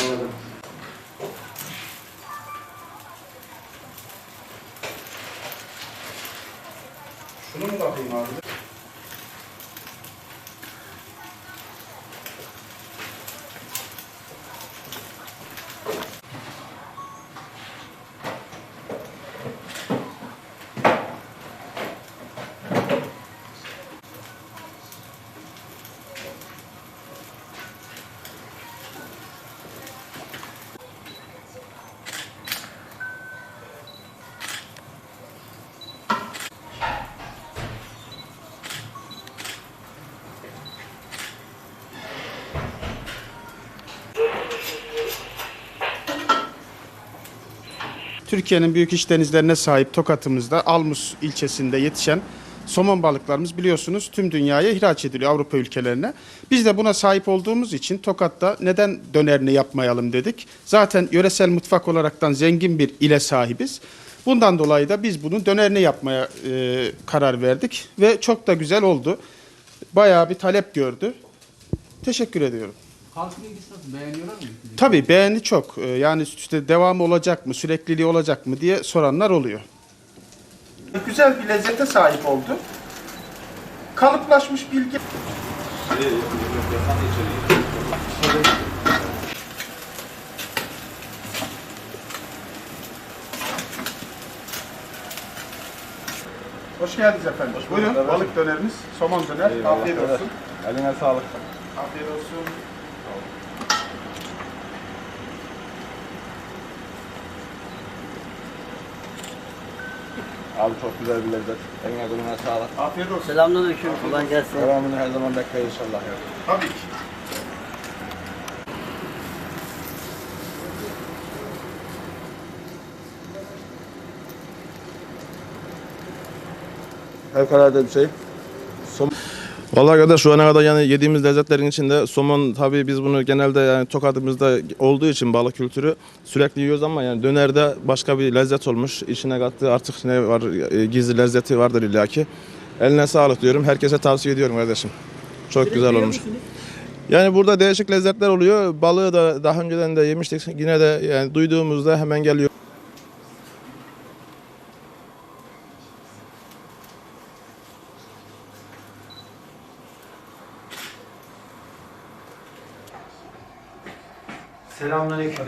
Anladım. Şunu mu bakayım abi? Türkiye'nin büyük iç denizlerine sahip Tokat'ımızda Almus ilçesinde yetişen somon balıklarımız biliyorsunuz tüm dünyaya ihraç ediliyor Avrupa ülkelerine. Biz de buna sahip olduğumuz için Tokat'ta neden dönerini yapmayalım dedik. Zaten yöresel mutfak olaraktan zengin bir ile sahibiz. Bundan dolayı da biz bunun dönerini yapmaya e, karar verdik ve çok da güzel oldu. Bayağı bir talep gördü. Teşekkür ediyorum. Halkın ilgisi nasıl? Beğeniyorlar mı? Tabii beğeni çok. Ee, Yani işte devamı olacak mı, sürekliliği olacak mı diye soranlar oluyor. Güzel bir lezzete sahip oldu. Kalıplaşmış bilgi. Hoş geldiniz efendim. Buyurun bulduk. balık dönerimiz, somon döner. Eyvallah. Afiyet olsun. Eline sağlık. Afiyet olsun. Abi çok güzel bir lezzet. Eline koluna sağlık. Afiyet olsun. Selamünaleyküm. Kolay gelsin. Devamını her zaman bekleriz inşallah ya. Tabii ki. Fevkalade bir şey. Vallahi arkadaş şu ana kadar yani yediğimiz lezzetlerin içinde somon tabii biz bunu genelde yani tokadımızda olduğu için balık kültürü sürekli yiyoruz ama yani dönerde başka bir lezzet olmuş. İçine kattığı artık ne var e, gizli lezzeti vardır illaki. Eline sağlık diyorum. Herkese tavsiye ediyorum kardeşim. Çok güzel olmuş. Yani burada değişik lezzetler oluyor. Balığı da daha önceden de yemiştik. Yine de yani duyduğumuzda hemen geliyor. Selamünaleyküm.